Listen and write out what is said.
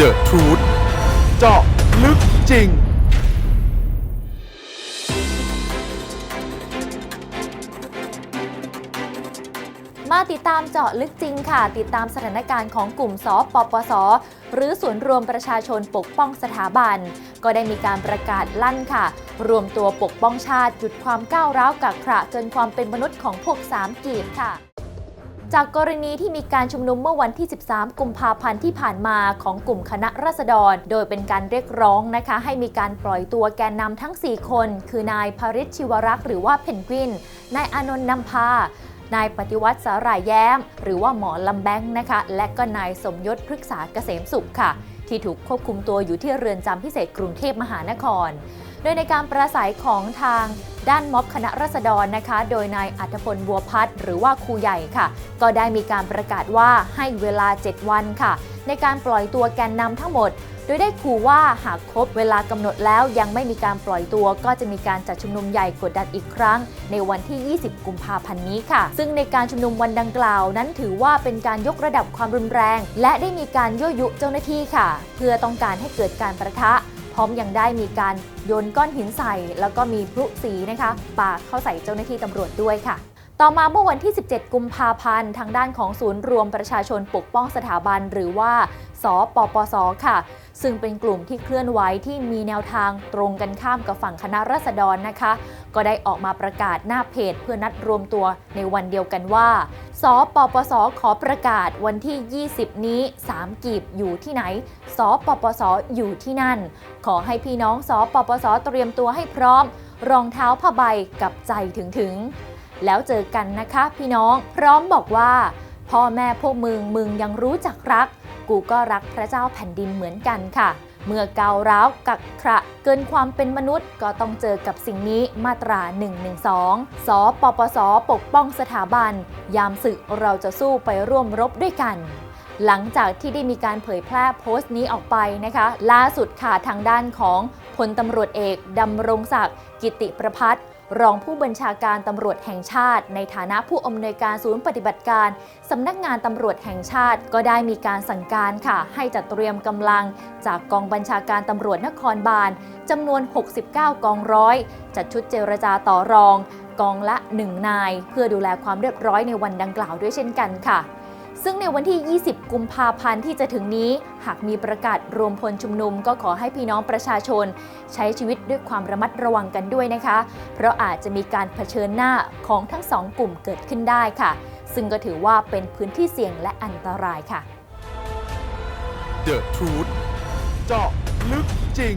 The Truth เจาะลึกจริง มาติดตามเจาะลึกจริงค่ะ ติดตามสถานการณ์ของกลุ่มสปปส หรือศูนย์รวมประชาชนปกป้องสถาบัน ก็ได้มีการประกาศลั่นค่ะ รวมตัวปกป้องชาติหยุดความก้าวร้าวกักขระเกินความเป็นมนุษย์ของพวกสามกีบค่ะ จากกรณีที่มีการชุมนุมเมื่อวันที่ 13 กุมภาพันธ์ที่ผ่านมาของกลุ่มคณะราษฎร โดยเป็นการเรียกร้องนะคะ ให้มีการปล่อยตัวแกนนำทั้ง 4 คน คือนายภริชชิวรักษ์หรือว่าเพนกวิน นายอนนท์นำพานายปฏิวัติสาหร่ายแย้ม หรือว่าหมอลำแบงค์นะคะ และก็นายสมยศพฤกษาเกษมสุขค่ะ ที่ถูกควบคุมตัวอยู่ที่เรือนจำพิเศษกรุงเทพมหานคร โดยในการประสัยของทางด้านม็อบคณะราษฎรนะคะ โดยนายอัธพลบัวพัฒน์หรือว่าครูใหญ่ค่ะ ก็ได้มีการประกาศว่าให้เวลา 7 วันค่ะ ในการปล่อยตัวแกนนำทั้งหมด โดยได้ขู่ว่าหากครบเวลากำหนดแล้วยังไม่มีการปล่อยตัว ก็จะมีการจัดชุมนุมใหญ่กดดันอีกครั้ง ในวันที่ 20 กุมภาพันธ์นี้ค่ะ ซึ่งในการชุมนุมวันดังกล่าว นั้นถือว่าเป็นการยกระดับความรุนแรง และได้มีการยั่วยุเจ้าหน้าที่ค่ะ เพื่อต้องการให้เกิดการประทะ พร้อมยังได้มีการโยนก้อนหินใส่ แล้วก็มีพลุสีนะคะปาเข้าใส่เจ้าหน้าที่ตำรวจด้วยค่ะ ต่อมาเมื่อวันที่ 17 กุมภาพันธ์ ทางด้านของศูนย์รวมประชาชนปกป้องสถาบันหรือว่า สปปส ค่ะ ซึ่งเป็นกลุ่มที่เคลื่อนไหวที่มีแนวทางตรงกันข้ามกับฝั่งคณะราษฎรนะคะ ก็ได้ออกมาประกาศหน้าเพจเพื่อนัดรวมตัวในวันเดียวกันว่า สปปส ขอประกาศวันที่ 20 นี้ 3 กีบอยู่ที่ไหน สปปส อยู่ที่นั่น ขอให้พี่น้อง สปปส เตรียมตัวให้พร้อม รองเท้าผ้าใบกับใจถึงถึง แล้วเจอกันนะคะพี่น้อง พร้อมบอกว่า พ่อแม่พวกมึงมึงยังรู้จักรัก กูก็รักพระเจ้าแผ่นดินเหมือนกันค่ะ เมื่อก้าวร้าวกักขระเกินความเป็นมนุษย์ก็ต้องเจอกับสิ่งนี้มาตรา 112 สปปส ปกป้องสถาบัน ยามศึกเราจะสู้ไปร่วมรบด้วยกันหลังจากที่ได้มีการเผยแพร่โพสต์นี้ออกไปนะคะ ล่าสุดค่ะทางด้านของพลตำรวจเอกดำรงศักดิ์กิติประพัฒน์ รองผู้บัญชาการตำรวจแห่งชาติ ในฐานะผู้อำนวยการศูนย์ปฏิบัติการสำนักงานตำรวจแห่งชาติ ก็ได้มีการสั่งการค่ะ ให้จัดเตรียมกำลัง จากกองบัญชาการตำรวจนครบาลจำนวน 69 กองร้อย จัดชุดเจรจาต่อรอง กองละ 1 นาย เพื่อดูแลความเรียบร้อยในวันดังกล่าวด้วยเช่นกันค่ะ ซึ่งในวันที่ 20 กุมภาพันธ์ที่จะถึงนี้ หากมีประกาศรวมพลชุมนุม ก็ขอให้พี่น้องประชาชน ใช้ชีวิตด้วยความระมัดระวังกันด้วยนะคะ เพราะอาจจะมีการเผชิญหน้าของทั้งสองกลุ่มเกิดขึ้นได้ค่ะ ซึ่งก็ถือว่าเป็นพื้นที่เสี่ยงและอันตรายค่ะ The Truth เจาะลึกจริง